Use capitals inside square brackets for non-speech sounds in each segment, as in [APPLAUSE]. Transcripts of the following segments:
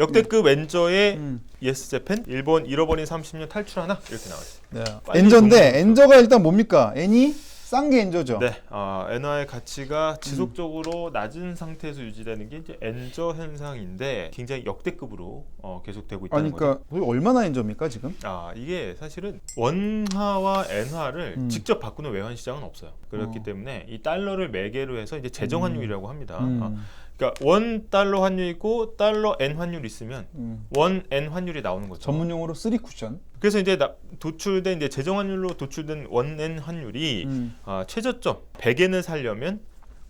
역대급 엔저의 음. 예스 재팬 일본 잃어버린 30년 탈출 하나 이렇게 나왔어요. 네. 빨리 엔저인데 엔저가 일단 뭡니까? 엔이 싼 게 엔저죠. 네, 어, 엔화의 가치가 지속적으로 낮은 상태에서 유지되는 게 이제 엔저 현상인데 굉장히 역대급으로 어, 계속되고 있다는 아니 거죠. 그러니까 거의 얼마나 엔저입니까 지금? 아 이게 사실은 원화와 엔화를 음. 직접 바꾸는 외환 시장은 없어요. 그렇기 어. 때문에 이 달러를 매개로 해서 이제 재정 환율이라고 합니다. 음. 어, 그러니까 원 달러 환율 있고 달러 엔 환율 있으면 음. 원 엔 환율이 나오는 거죠. 전문 용어로 쓰리 쿠션. 그래서 이제 나- 도출된 이제 재정 환율로 도출된 원 엔 환율이 음. 아, 최저점 100엔을 살려면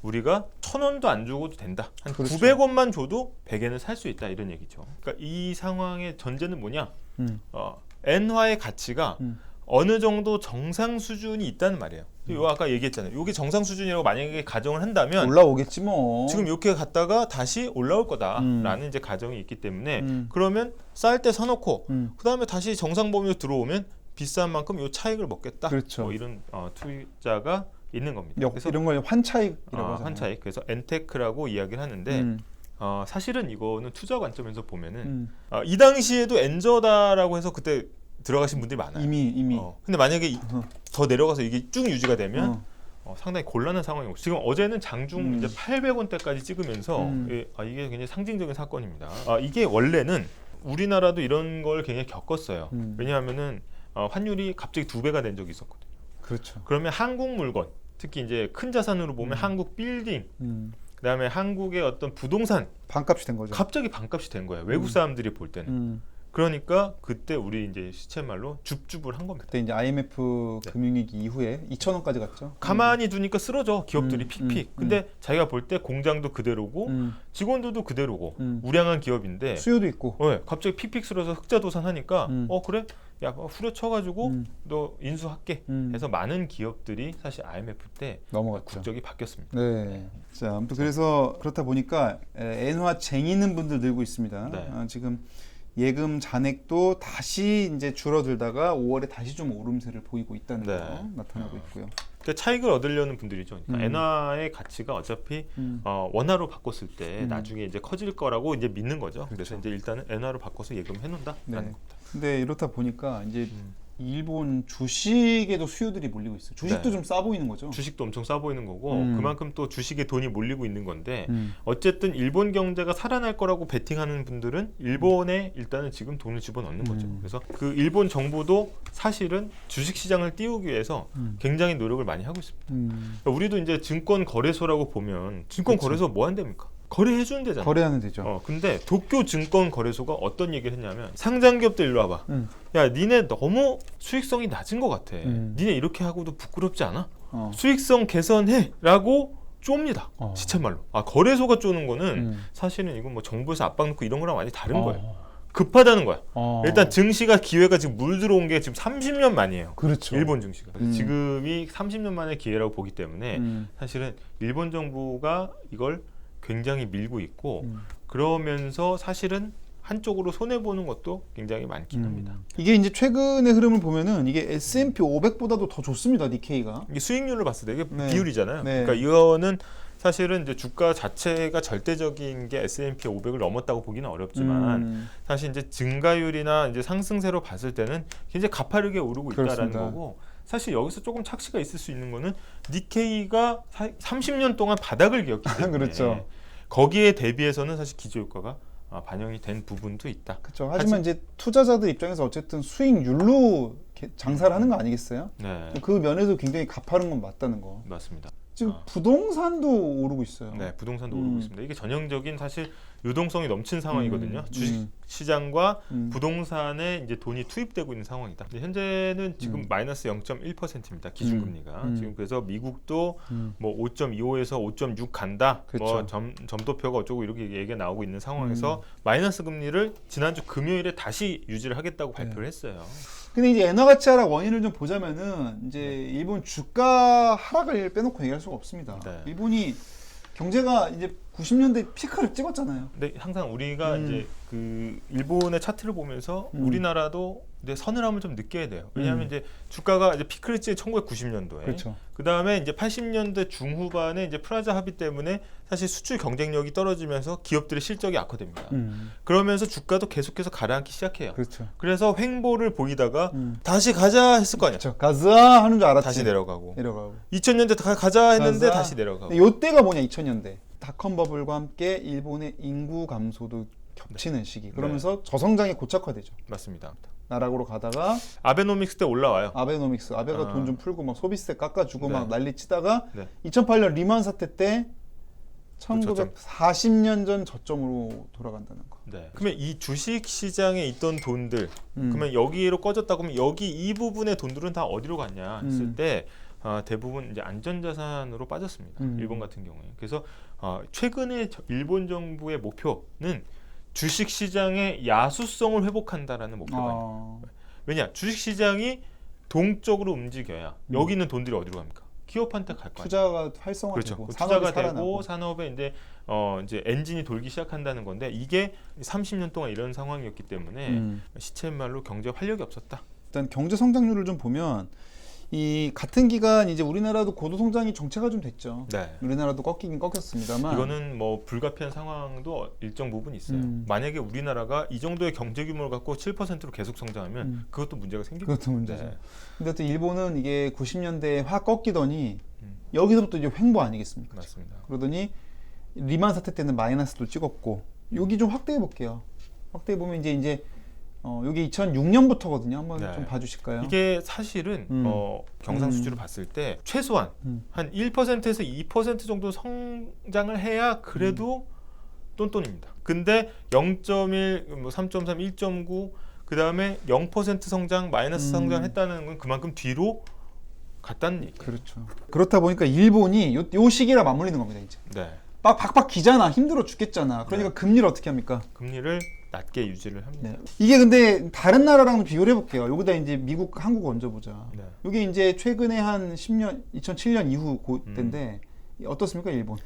우리가 천 원도 안 주고도 된다. 한 그렇죠. 900원만 줘도 100엔을 살 수 있다 이런 얘기죠. 그러니까 이 상황의 전제는 뭐냐? 음. 어, 엔화의 가치가 음. 어느 정도 정상 수준이 있다는 말이에요. 요 아까 얘기했잖아요. 이게 정상 수준이라고 만약에 가정을 한다면 올라오겠지 뭐. 지금 이렇게 갔다가 다시 올라올 거다라는 음. 이제 가정이 있기 때문에 음. 그러면 쌀 때 사놓고 음. 그 다음에 다시 정상 범위로 들어오면 비싼 만큼 요 차익을 먹겠다. 그렇죠. 뭐 이런 어, 투자가 있는 겁니다. 역, 그래서 이런 걸 환차익이라고 어, 하잖아요. 환차익 그래서 엔테크라고 이야기를 하는데 음. 어, 사실은 이거는 투자 관점에서 보면은 음. 어, 이 당시에도 엔저다라고 해서 그때 들어가신 분들이 많아요. 이미 이미. 어, 근데 만약에 이- 어. 더 내려가서 이게 쭉 유지가 되면 어. 어, 상당히 곤란한 상황이고 지금 어제는 장중 음. 이제 800원대까지 찍으면서 음. 예, 아, 이게 굉장히 상징적인 사건입니다. 아, 이게 원래는 우리나라도 이런 걸 굉장히 겪었어요. 음. 왜냐하면은 어, 환율이 갑자기 두 배가 된 적이 있었거든요. 그렇죠. 그러면 한국 물건, 특히 이제 큰 자산으로 보면 음. 한국 빌딩, 음. 그다음에 한국의 어떤 부동산 반값이 된 거죠. 갑자기 반값이 된 거예요. 외국 음. 사람들이 볼 때는. 음. 그러니까 그때 우리 이제 시체 말로 줍줍을 한 겁니다. 그때 이제 IMF 네. 금융위기 이후에 2천 원까지 갔죠. 가만히 두니까 쓰러져 기업들이 음, 픽픽. 음, 근데 자기가 볼 때 공장도 그대로고 음. 직원들도 그대로고 음. 우량한 기업인데 수요도 있고. 네, 갑자기 픽픽 쓰러서 흑자도산하니까 음. 어 그래 야 어, 후려쳐가지고 음. 너 인수할게 음. 해서 많은 기업들이 사실 IMF 때 넘어갔죠. 국적이 바뀌었습니다. 네. 자, 아무튼 그래서 그렇다 보니까 에, 엔화 쟁이는 분들 늘고 있습니다. 네. 아, 지금 예금 잔액도 다시 이제 줄어들다가 5월에 다시 좀 오름세를 보이고 있다는 네. 거 나타나고 있고요. 그 차익을 얻으려는 분들이죠. 그러니까 음. 엔화의 가치가 어차피 음. 어, 원화로 바꿨을 때 음. 나중에 이제 커질 거라고 이제 믿는 거죠. 그래서 그렇죠. 이제 일단은 엔화로 바꿔서 예금해 놓는다라는 네. 겁니다. 근데 이렇다 보니까 이제 음. 일본 주식에도 수요들이 몰리고 있어요. 주식도 네. 좀싸 보이는 거죠. 주식도 엄청 싸 보이는 거고 음. 그만큼 또 주식에 돈이 몰리고 있는 건데 음. 어쨌든 일본 경제가 살아날 거라고 베팅하는 분들은 일본에 일단은 지금 돈을 집어넣는 거죠. 음. 그래서 그 일본 정부도 사실은 주식 시장을 띄우기 위해서 음. 굉장히 노력을 많이 하고 있습니다. 음. 그러니까 우리도 이제 증권 거래소라고 보면 증권 그쵸. 거래소 뭐 한답니까? 거래해 주는 데잖아. 거래하는 데죠. 어, 근데 도쿄 증권 거래소가 어떤 얘기를 했냐면 상장 기업들 일로 와봐. 음. 야, 니네 너무 수익성이 낮은 것 같아. 음. 니네 이렇게 하고도 부끄럽지 않아? 어. 수익성 개선해라고 쫌니다. 어. 시쳇말로. 아 거래소가 쪼는 거는 음. 사실은 이건 뭐 정부에서 압박 넣고 이런 거랑 많이 다른 거예요. 어. 급하다는 거야. 어. 일단 증시가 기회가 지금 물 들어온 게 지금 30년 만이에요. 그렇죠. 일본 증시가. 음. 지금이 30년 만의 기회라고 보기 때문에 음. 사실은 일본 정부가 이걸 굉장히 밀고 있고 음. 그러면서 사실은 한쪽으로 손해 보는 것도 굉장히 많긴 합니다. 음. 이게 이제 최근의 흐름을 보면은 이게 S&P 500보다도 더 좋습니다. 니케이가. 이게 수익률을 봤을 때 이게 네. 비율이잖아요. 네. 그러니까 이거는 사실은 이제 주가 자체가 절대적인 게 S&P 500을 넘었다고 보기는 어렵지만 음. 사실 이제 증가율이나 이제 상승세로 봤을 때는 굉장히 가파르게 오르고 있다라는 그렇습니다. 거고 사실 여기서 조금 착시가 있을 수 있는 거는 니케이가 사- 30년 동안 바닥을 기었기 때문에 그렇죠. 거기에 대비해서는 사실 기저효과가 아, 반영이 된 부분도 있다. 그렇죠. 하지만 이제 투자자들 입장에서 어쨌든 수익률로 게- 장사를 하는 거 아니겠어요? 네, 그 면에서 굉장히 가파른 건 맞다는 거. 맞습니다. 지금 아. 부동산도 오르고 있어요. 네, 부동산도 음. 오르고 있습니다. 이게 전형적인 사실 유동성이 넘친 상황이거든요. 음, 주식 음. 시장과 음. 부동산에 이제 돈이 투입되고 있는 상황이다. 현재는 지금 음. 마이너스 0.1%입니다. 기준금리가 음. 지금 그래서 미국도 음. 뭐 5.25에서 5.6 간다. 그렇죠. 뭐 점, 점도표가 어쩌고 이렇게 얘기가 나오고 있는 상황에서 음. 마이너스 금리를 지난주 금요일에 다시 유지를 하겠다고 네. 발표를 했어요. 근데 이제 엔화 가치 하락 원인을 좀 보자면은 이제 네. 일본 주가 하락을 빼놓고 얘기할 수가 없습니다. 네. 일본이 경제가 이제 90년대 피크를 찍었잖아요. 근데 항상 우리가 음. 이제 그 일본의 차트를 보면서 음. 우리나라도 이제 서늘함을 좀 느껴야 돼요. 왜냐하면 음. 이제 주가가 이제 피크를 찍은 1990년도에 그렇죠. 그 다음에 이제 80년대 중후반에 이제 프라자 합의 때문에 사실 수출 경쟁력이 떨어지면서 기업들의 실적이 악화됩니다. 음. 그러면서 주가도 계속해서 가라앉기 시작해요. 그렇죠. 그래서 횡보를 보이다가 음. 다시 가자 했을 거 아니야. 그렇죠. 가자 하는 줄 알았지. 다시 내려가고. 내려가고. 2000년대 가, 가자 했는데 가자. 다시 내려가고. 근데 요때가 뭐냐 2000년대 닷컴 버블과 함께 일본의 인구 감소도 겹치는 시기. 그러면서 저성장이 고착화되죠. 맞습니다. 나락으로 가다가 아베노믹스 때 올라와요. 아베노믹스 아베가 아. 돈 좀 풀고 막 소비세 깎아주고 네. 막 난리 치다가 네. 2008년 리만 사태 때 저점. 1940년 전 저점으로 돌아간다는 거. 네. 그러면 이 주식 시장에 있던 돈들 음. 그러면 여기로 꺼졌다 그러면 여기 이 부분의 돈들은 다 어디로 갔냐 했을 음. 때 아, 대부분 이제 안전자산으로 빠졌습니다. 음. 일본 같은 경우에. 그래서 아, 최근에 저- 일본 정부의 목표는 주식 시장의 야수성을 회복한다라는 목표가 있어요. 아, 왜냐? 주식 시장이 동쪽으로 움직여야 음. 여기 있는 돈들이 어디로 갑니까? 기업한테 갈 거예요. 투자가 활성화되고 그렇죠. 그 산업이 투자가 살아나고. 되고 산업에 이제 어 이제 엔진이 돌기 시작한다는 건데 이게 30년 동안 이런 상황이었기 때문에 음. 시체말로 경제 활력이 없었다. 일단 경제 성장률을 좀 보면 이 같은 기간 이제 우리나라도 고도 성장이 정체가 좀 됐죠. 네. 우리나라도 꺾이긴 꺾였습니다만 이거는 뭐 불가피한 상황도 일정 부분 있어요. 음. 만약에 우리나라가 이 정도의 경제 규모를 갖고 7%로 계속 성장하면 음. 그것도 문제가 생깁니다. 그것도 문제죠. 네. 근데 또 일본은 이게 90년대에 확 꺾이더니 음. 여기서부터 이제 횡보 아니겠습니까? 맞습니다. 그러더니 리만 사태 때는 마이너스도 찍었고 여기 좀 확대해 볼게요. 확대해 보면 이제 이제 어, 여기 2006년부터거든요. 한번 네. 좀 봐주실까요? 이게 사실은 음. 어, 경상수지로 음. 봤을 때 최소한 음. 한 1%에서 2% 정도 성장을 해야 그래도 똔똔입니다. 근데 0.1, 뭐 3.3, 1.9, 그 다음에 0% 성장, 마이너스 음. 성장했다는 건 그만큼 뒤로 갔다는 얘기. 그렇죠. 그렇다 보니까 일본이 요, 요 시기라 맞물리는 겁니다. 이제 네, 막 박박 기잖아, 힘들어 죽겠잖아. 그러니까 금리를 어떻게 합니까? 금리를 낮게 유지를 합니다. 네. 이게 근데 다른 나라랑 비교를 해볼게요. 여기다 이제 미국, 한국 얹어보자. 네. 이게 이제 최근에 한 10년, 2007년 이후 고 음. 때인데 어떻습니까, 일본?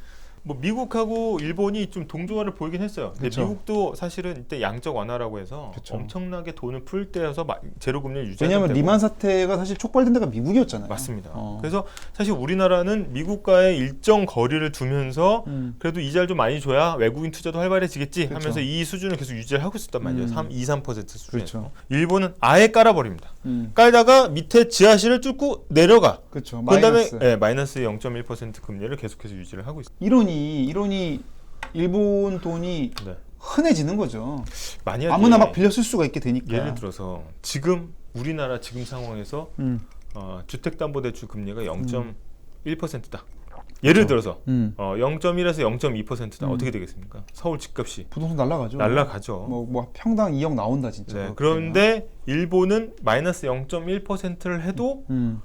뭐 미국하고 일본이 좀 동조화를 보이긴 했어요. 근데 그쵸. 미국도 사실은 이때 양적 완화라고 해서 그쵸. 엄청나게 돈을 풀 때여서 마- 제로 금리를 유지하던 왜냐하면. 리만 사태가 사실 촉발된 데가 미국이었잖아요. 맞습니다. 어. 그래서 사실 우리나라는 미국과의 일정 거리를 두면서 음. 그래도 이자를 좀 많이 줘야 외국인 투자도 활발해지겠지 그렇죠. 하면서 이 수준을 계속 유지를 하고 있었단 말이에요. 음. 3, 2, 3% 수준에서. 일본은 아예 깔아버립니다. 음. 깔다가 밑에 지하실을 뚫고 내려가. 그렇죠. 그다음에 마이너스. 예, 마이너스 0.1% 금리를 계속해서 유지를 하고 있습니다. 이 론이 이론이 일본 돈이 네. 흔해지는 거죠. 만약에 아무나 막 빌려 쓸 수가 있게 되니까. 예를 들어서 지금 우리나라 지금 상황에서 음. 어, 주택담보대출 금리가 0.1%다. 예를 들어서 음. 어, 0.1에서 0.2%다. 음. 어떻게 되겠습니까? 서울 집값이 부동산 날라가죠. 날라가죠. 뭐, 뭐 평당 2억 나온다 진짜. 네, 그런데 일본은 마이너스 0.1%를 해도 음.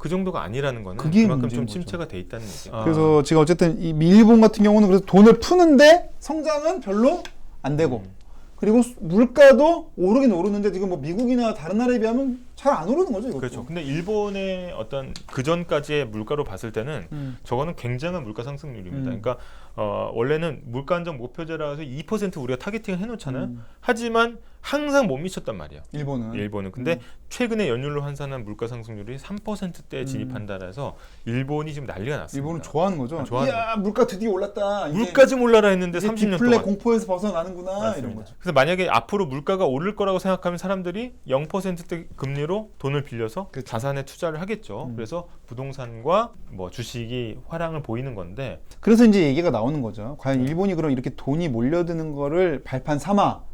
그 정도가 아니라는 거는 그게 그만큼 좀 문제인 거죠. 침체가 돼 있다는 얘기죠. 그래서 지금 어쨌든 이 일본 같은 경우는 그래서 돈을 푸는데 성장은 별로 안 되고 음. 그리고 수- 물가도 오르긴 오르는데 지금 뭐 미국이나 다른 나라에 비하면 잘 안 오르는 거죠 이것도. 그렇죠. 근데 일본의 어떤 그 전까지의 물가로 봤을 때는 음. 저거는 굉장한 물가 상승률입니다. 음. 그러니까 어, 원래는 물가 안정 목표제라서 2% 우리가 타겟팅을 해놓잖아요. 음. 하지만 항상 못 미쳤단 말이에요. 일본은 일본은 근데 음. 최근에 연율로 환산한 물가 상승률이 3%대에 음. 진입한다라 해서 일본이 지금 난리가 났습니다. 일본은 좋아하는 거죠. 아, 좋아하는 이야 물가 드디어 올랐다. 물가 좀 올라라 했는데 이제 30년 디플레 동안 공포에서 벗어나는구나 이런 맞습니다. 거죠. 그래서 만약에 앞으로 물가가 오를 거라고 생각하면 사람들이 0%대 금리로 돈을 빌려서 그렇죠. 자산에 투자를 하겠죠. 음. 그래서 부동산과 뭐 주식이 화랑을 보이는 건데 그래서 이제 얘기가 나오는 거죠. 과연 일본이 그럼 이렇게 돈이 몰려드는 거를 발판 삼아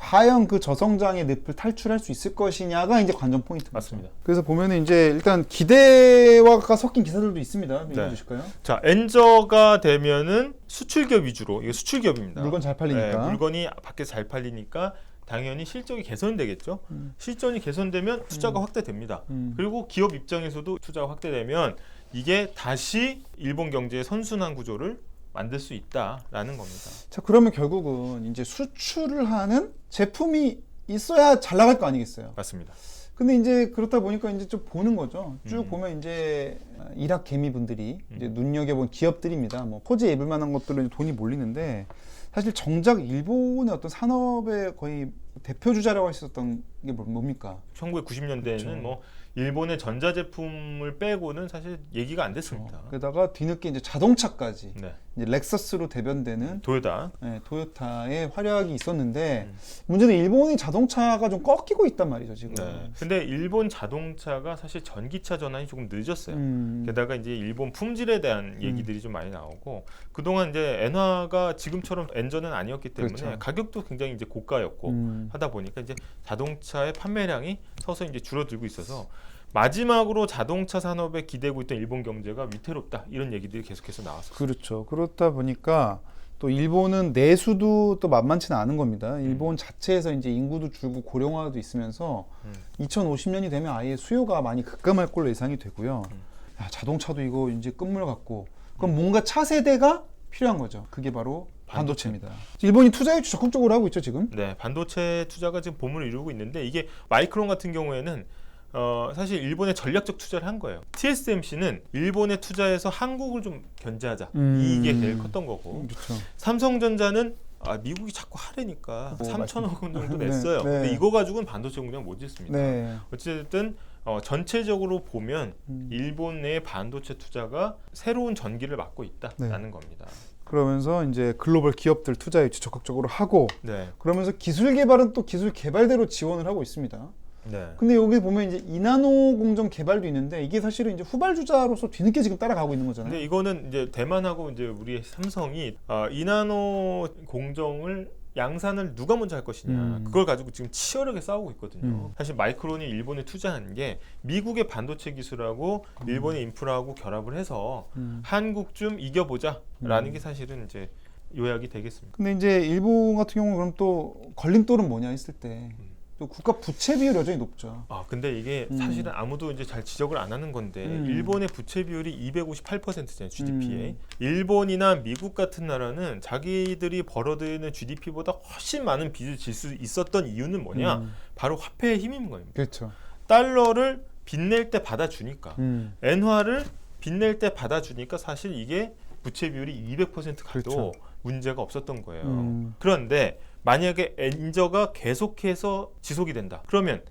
과연 그 저성장의 늪을 탈출할 수 있을 것이냐가 이제 관전 포인트입니다. 맞습니다. 그래서 보면은 이제 일단 기대와 섞인 기사들도 있습니다. 네. 읽어주실까요? 자 엔저가 되면은 수출기업 위주로 이게 수출기업입니다. 물건 잘 팔리니까. 네, 물건이 밖에서 잘 팔리니까 당연히 실적이 개선되겠죠. 음. 실적이 개선되면 투자가 확대됩니다. 음. 그리고 기업 입장에서도 투자가 확대되면 이게 다시 일본 경제의 선순환 구조를 만들 수 있다라는 겁니다. 자 그러면 결국은 이제 수출을 하는 제품이 있어야 잘 나갈 거 아니겠어요. 맞습니다. 근데 이제 그렇다 보니까 이제 좀 보는 거죠. 쭉 음. 보면 이제 이락 개미 분들이 음. 이제 눈여겨본 기업들입니다. 뭐 포즈에 입을 만한 것들은 돈이 몰리는데 사실 정작 일본의 어떤 산업의 거의 대표 주자라고 할 수 있었던 게 뭐- 뭡니까? 1990년대에는 그렇죠. 뭐 일본의 전자 제품을 빼고는 사실 얘기가 안 됐습니다. 게다가 뒤늦게 이제 자동차까지 네. 이제 렉서스로 대변되는 도요타. 예, 토요타의 활약이 있었는데 음. 문제는 일본이 자동차가 좀 꺾이고 있단 말이죠 지금. 네. 근데 일본 자동차가 사실 전기차 전환이 조금 늦었어요. 음. 게다가 이제 일본 품질에 대한 얘기들이 좀 많이 나오고 그동안 이제 엔화가 지금처럼 엔저는 아니었기 때문에 그렇죠. 가격도 굉장히 이제 고가였고 음. 하다 보니까 이제 자동차 의 판매량이 서서히 이제 줄어들고 있어서 마지막으로 자동차 산업에 기대고 있던 일본 경제가 위태롭다 이런 얘기들이 계속해서 나왔어요. 그렇죠. 그렇다 보니까 또 일본은 내수도 또 만만치는 않은 겁니다. 일본 자체에서 이제 인구도 줄고 고령화도 있으면서 음. 2050년이 되면 아예 수요가 많이 급감할 걸로 예상이 되고요. 음. 야, 자동차도 이거 이제 끝물 같고 그럼 뭔가 차 세대가 필요한 거죠. 그게 바로 반도체입니다. 일본이 투자 유치 적극적으로 하고 있죠 지금. 네, 반도체 투자가 지금 봄을 이루고 있는데 이게 마이크론 같은 경우에는 어, 사실 일본의 전략적 투자를 한 거예요. TSMC는 일본에 투자해서 한국을 좀 견제하자 음. 이게 제일 컸던 거고 그렇죠. 삼성전자는 아, 미국이 자꾸 하려니까 뭐 3천억 원 정도 [LAUGHS] 네, 냈어요. 네. 근데 이거 가지고는 반도체 공장 못 짓습니다. 네. 어쨌든 어, 전체적으로 보면 음. 일본 내 반도체 투자가 새로운 전기를 맞고 있다라는 겁니다. 그러면서 이제 글로벌 기업들 투자 유치 적극적으로 하고 네, 그러면서 기술 개발은 또 기술 개발대로 지원을 하고 있습니다. 네. 근데 여기 보면 이제 이나노 공정 개발도 있는데 이게 사실은 이제 후발주자로서 뒤늦게 지금 따라가고 있는 거잖아요. 근데 이거는 이제 대만하고 이제 우리 삼성이 어, 이나노 공정을 양산을 누가 먼저 할 것이냐 음. 그걸 가지고 지금 치열하게 싸우고 있거든요. 음. 사실 마이크론이 일본에 투자한 게 미국의 반도체 기술하고 일본의 인프라하고 결합을 해서 음. 한국 좀 이겨보자라는 음. 게 사실은 이제 요약이 되겠습니다. 근데 이제 일본 같은 경우는 그럼 또 걸림돌은 뭐냐 했을 때 음. 또 국가 부채 비율 여전히 높죠. 아 근데 이게 음. 사실은 아무도 이제 잘 지적을 안 하는 건데 음. 일본의 부채 비율이 258%잖아요 GDP에 음. 일본이나 미국 같은 나라는 자기들이 벌어들이는 GDP보다 훨씬 많은 빚을 질 수 있었던 이유는 뭐냐 음. 바로 화폐의 힘인 겁니다 그렇죠. 달러를 빚낼 때 받아주니까 음. 엔화를 빚낼 때 받아주니까 사실 이게 부채 비율이 200% 가도 그렇죠. 문제가 없었던 거예요 음. 그런데 만약에 엔저가 계속해서 지속이 된다. 그러면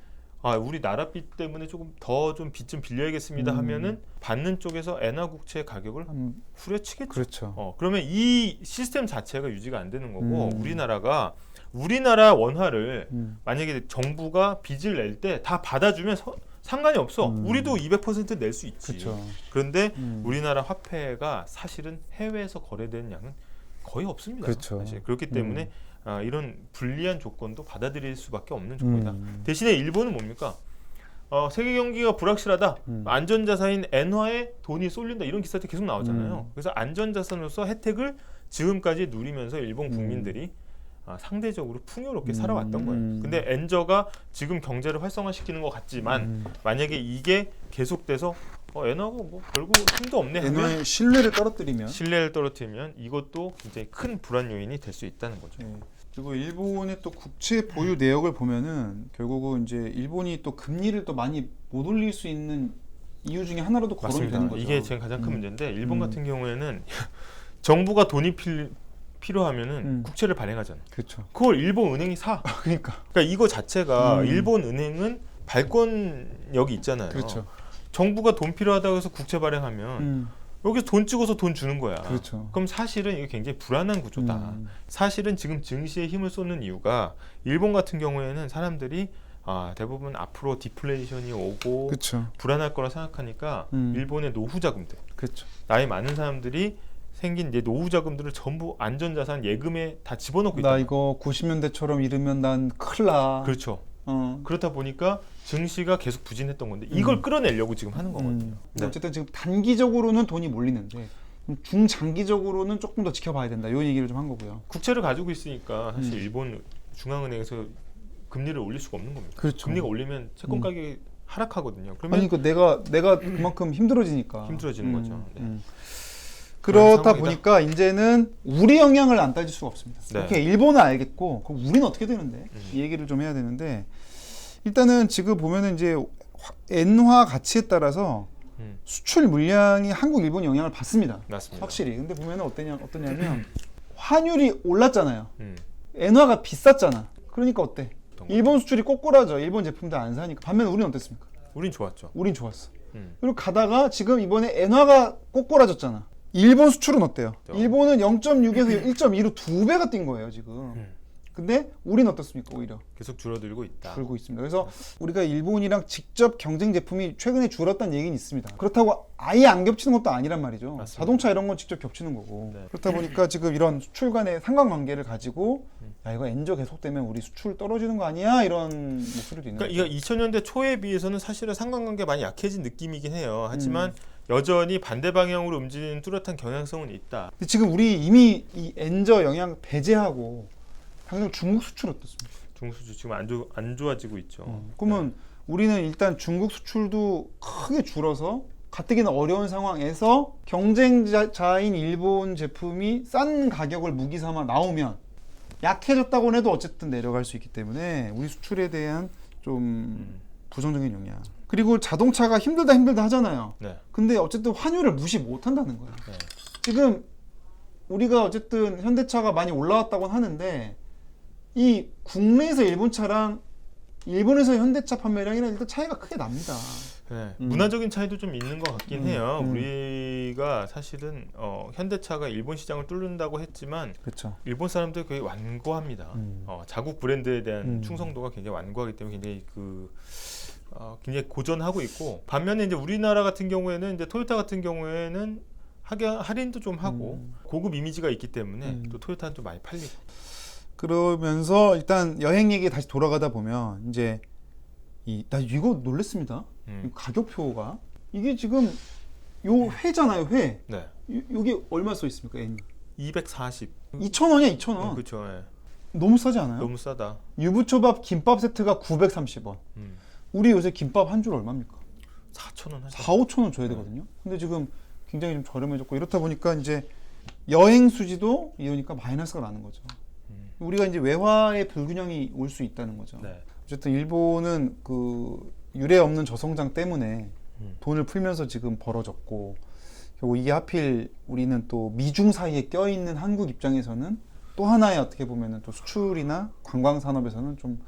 아 우리 나라 빚 때문에 조금 더 좀 빚 좀 빌려야겠습니다 음. 하면은 받는 쪽에서 엔화 국채 가격을 음, 후려치겠죠. 그렇죠. 어 그러면 이 시스템 자체가 유지가 안 되는 거고 음. 우리나라가 우리나라 원화를 음. 만약에 정부가 빚을 낼 때 다 받아주면 서- 상관이 없어. 음. 우리도 200%낼 수 있지. 그렇죠. 그런데 음. 우리나라 화폐가 사실은 해외에서 거래되는 양은 거의 없습니다. 그렇죠. 사실 그렇기 때문에 음. 아, 이런 불리한 조건도 받아들일 수밖에 없는 조건이다. 음. 대신에 일본은 뭡니까? 어, 세계 경기가 불확실하다. 음. 안전자산인 엔화에 돈이 쏠린다. 이런 기사들 계속 나오잖아요. 음. 그래서 안전자산으로서 혜택을 지금까지 누리면서 일본 음. 국민들이 아, 상대적으로 풍요롭게 음. 살아왔던 거예요. 근데 엔저가 지금 경제를 활성화시키는 것 같지만 음. 만약에 이게 계속돼서 어, 엔화가 뭐 별거 힘도 없네 엔화의 신뢰를 떨어뜨리면 신뢰를 떨어뜨리면 이것도 굉장히 큰 불안 요인이 될 수 있다는 거죠. 네. 그리고 일본의 또 국채 보유 내역을 보면은 결국은 이제 일본이 또 금리를 또 많이 못 올릴 수 있는 이유 중에 하나로도 거론이 맞습니다. 되는 거죠. 이게 제일 가장 큰 음. 문제인데 일본 음. 같은 경우에는 [LAUGHS] 정부가 돈이 필, 필요하면은 음. 국채를 발행하잖아요. 그렇죠. 그걸 일본 은행이 사. 그러니까 그러니까 이거 자체가 음. 일본 은행은 발권력이 있잖아요. 그렇죠. 정부가 돈 필요하다고 해서 국채 발행하면 음, 여기서 돈 찍어서 돈 주는 거야. 그렇죠. 그럼 사실은 이게 굉장히 불안한 구조다. 음, 사실은 지금 증시에 힘을 쏟는 이유가 일본 같은 경우에는 사람들이 아, 대부분 앞으로 디플레이션이 오고 그렇죠. 불안할 거라 생각하니까 음. 일본의 노후 자금들 그렇죠. 나이 많은 사람들이 생긴 이제 노후 자금들을 전부 안전 자산 예금에 다 집어넣고 나 있다. 이거 90년대처럼 이러면 난 큰일 나. 그렇죠. 어. 그렇다 보니까 증시가 계속 부진했던 건데 이걸 음. 끌어내려고 지금 하는 거거든요. 음. 네. 어쨌든 지금 단기적으로는 돈이 몰리는데 중장기적으로는 조금 더 지켜봐야 된다. 이 얘기를 좀 한 거고요. 국채를 가지고 있으니까 사실 음. 일본 중앙은행에서 금리를 올릴 수가 없는 겁니다. 그렇죠. 금리가 올리면 채권 음. 가격이 하락하거든요. 그러면 아니 그 내가 내가 그만큼 힘들어지니까 힘들어지는 거죠. 네. 그렇다 상황이다. 보니까 이제는 우리 영향을 안 따질 수가 없습니다. 네. 오케이 일본은 알겠고 그럼 우리는 어떻게 되는데 음. 이 얘기를 좀 해야 되는데 일단은 지금 보면은 이제 화- 엔화 가치에 따라서 음. 수출 물량이 한국, 일본이 영향을 받습니다. 맞습니다. 확실히. 근데 보면은 어떠냐, 어떠냐면 환율이 올랐잖아요. 음. 엔화가 비쌌잖아. 그러니까 어때? 일본 수출이 꼬꾸라져. 일본 제품들 안 사니까. 반면 우리는 어땠습니까? 우린 좋았죠. 우린 좋았어. 음. 그리고 가다가 지금 이번에 엔화가 꼬꾸라졌잖아. 일본 수출은 어때요? 또. 일본은 0.6에서 1.2로 두 배가 뛴 거예요 지금. 음. 근데 우린 어떻습니까 오히려 계속 줄어들고 있다. 줄고 있습니다. 그래서 우리가 일본이랑 직접 경쟁 제품이 최근에 줄었다는 얘기는 있습니다. 그렇다고 아예 안 겹치는 것도 아니란 말이죠. 맞습니다. 자동차 이런 건 직접 겹치는 거고. 네. 그렇다 보니까 지금 이런 수출 간의 상관관계를 가지고 음. 야 이거 엔저 계속되면 우리 수출 떨어지는 거 아니야 이런 목소리도 있는 그러니까. 이거 2000년대 초에 비해서는 사실은 상관관계 많이 약해진 느낌이긴 해요. 하지만 음. 여전히 반대 방향으로 움직이는 뚜렷한 경향성은 있다. 근데 지금 우리 이미 이 엔저 영향 배제하고 당장 중국 수출 어떻습니까? 중국 수출 지금 안, 좋, 안 좋아지고 있죠. 어, 그러면 우리는 일단 중국 수출도 크게 줄어서 가뜩이나 어려운 상황에서 경쟁자인 일본 제품이 싼 가격을 무기 삼아 나오면 약해졌다고 해도 어쨌든 내려갈 수 있기 때문에 우리 수출에 대한 좀 음. 부정적인 영향. 그리고 자동차가 힘들다 힘들다 하잖아요. 네. 근데 어쨌든 환율을 무시 못 한다는 거야. 네. 지금 우리가 어쨌든 현대차가 많이 올라왔다고는 하는데 이 국내에서 일본 차랑 일본에서 현대차 판매량이랑 일단 차이가 크게 납니다. 네. 음. 문화적인 차이도 좀 있는 것 같긴 음, 해요. 음. 우리가 사실은 어, 현대차가 일본 시장을 뚫는다고 했지만 그렇죠. 일본 사람들 되게 완고합니다. 음. 어, 자국 브랜드에 대한 음. 충성도가 굉장히 완고하기 때문에 굉장히 그 어, 굉장히 고전하고 있고 반면에 이제 우리나라 같은 경우에는 이제 토요타 같은 경우에는 하긴 할인도 좀 하고 음. 고급 이미지가 있기 때문에 음. 또 토요타는 좀 많이 팔리고 그러면서 일단 여행 얘기 다시 돌아가다 보면 이제 이 나 이거 놀랬습니다. 음. 이 가격표가 이게 지금 요 회잖아요 회. 네. 요, 여기 얼마 써 있습니까? N. 240. 2천 원이야 2천 원. 그렇죠. 예. 너무 싸지 않아요? 너무 싸다. 유부초밥 김밥 세트가 930원. 음. 우리 요새 김밥 한 줄 얼마입니까? 4천 원 하죠. 4, 5천 원 줘야 되거든요. 근데 지금 굉장히 좀 저렴해졌고 이렇다 보니까 이제 여행 수지도 이러니까 마이너스가 나는 거죠. 음. 우리가 이제 외화의 불균형이 올 수 있다는 거죠. 네. 어쨌든 일본은 그 유례 없는 저성장 때문에 음. 돈을 풀면서 지금 벌어졌고 결국 이게 하필 우리는 또 미중 사이에 껴있는 한국 입장에서는 또 하나의 어떻게 보면은 또 수출이나 관광 산업에서는 좀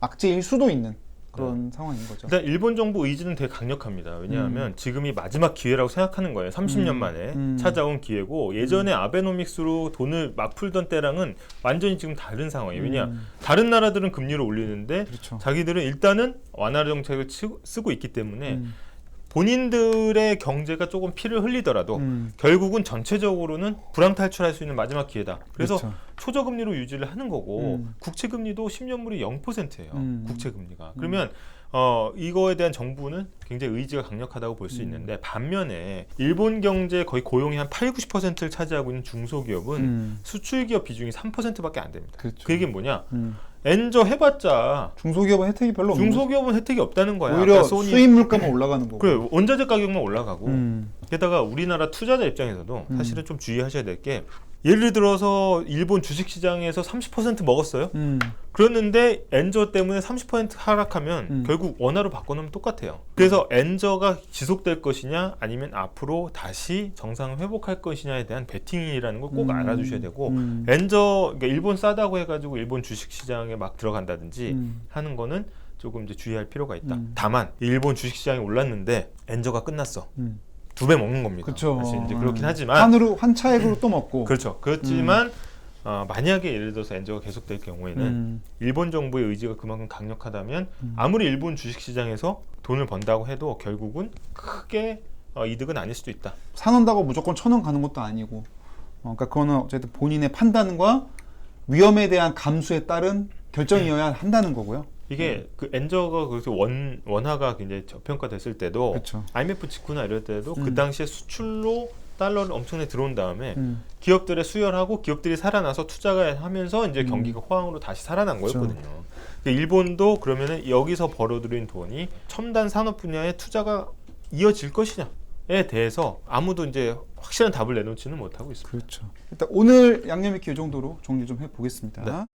악재일 수도 있는 그런 상황인 거죠. 일단 일본 정부 의지는 되게 강력합니다. 왜냐하면 지금이 마지막 기회라고 생각하는 거예요. 30년 음. 만에 음. 찾아온 기회고 예전에 아베노믹스로 돈을 막 풀던 때랑은 완전히 지금 다른 상황이에요. 왜냐 음, 다른 나라들은 금리를 올리는데 그렇죠. 자기들은 일단은 완화 정책을 치- 쓰고 있기 때문에 음, 본인들의 경제가 조금 피를 흘리더라도 음, 결국은 전체적으로는 불황 탈출할 수 있는 마지막 기회다. 그래서 그렇죠. 초저금리로 유지를 하는 거고 음. 국채금리도 10년물이 0%예요. 음. 국채금리가. 그러면 어 이거에 대한 정부는 굉장히 의지가 강력하다고 볼수 음. 있는데 반면에 일본 경제 거의 고용이 한 8, 90%를 차지하고 있는 중소기업은 음, 수출 기업 비중이 3%밖에 안 됩니다. 그렇죠. 그 얘기는 뭐냐? 음. 엔저 해봤자 중소기업은 혜택이 별로 없는. 중소기업은 혜택이 없다는 거야. 오히려 아까 소니 수입 물가만 올라가는 거고. 그래 원자재 가격만 올라가고 음, 게다가 우리나라 투자자 입장에서도 음. 사실은 좀 주의하셔야 될 게 예를 들어서 일본 주식 시장에서 30% 먹었어요. 음, 그랬는데 엔저 때문에 30% 하락하면 음. 결국 원화로 바꿔놓으면 똑같아요. 그래서 엔저가 지속될 것이냐 아니면 앞으로 다시 정상을 회복할 것이냐에 대한 베팅이라는 걸꼭 음, 알아두셔야 되고 음, 엔저 그러니까 일본 싸다고 해가지고 일본 주식 시장에 막 들어간다든지 음. 하는 거는 조금 이제 주의할 필요가 있다. 음. 다만 일본 주식 시장이 올랐는데 엔저가 끝났어. 음. 두 배 먹는 겁니다. 그쵸. 사실 이제 음. 그렇긴 하지만 환으로 환차액으로 또 먹고. [CLEARS THROAT] 그렇죠. 그렇지만 어, 만약에 예를 들어서 엔저가 계속될 경우에는 음, 일본 정부의 의지가 그만큼 강력하다면 음. 아무리 일본 주식 시장에서 돈을 번다고 해도 결국은 크게 어, 이득은 아닐 수도 있다. 사놓는다고 무조건 천 원 가는 것도 아니고. 어, 그러니까 그거는 어쨌든 본인의 판단과 위험에 대한 감수에 따른 결정이어야 한다는 거고요. 이게 그 엔저가 그래서 원 원화가 굉장히 저평가됐을 때도 그렇죠. IMF 직후나 이럴 때도 그 음. 당시에 수출로 달러를 엄청나게 들어온 다음에 음, 기업들의 수혈하고 기업들이 살아나서 투자가 하면서 이제 음. 경기가 호황으로 다시 살아난 그렇죠. 거였거든요. 그러니까 일본도 그러면은 여기서 벌어들인 돈이 첨단 산업 분야에 투자가 이어질 것이냐에 대해서 아무도 이제 확실한 답을 내놓지는 못하고 있습니다. 그렇죠. 일단 오늘 양념있기 이 정도로 정리 좀 해보겠습니다. 네.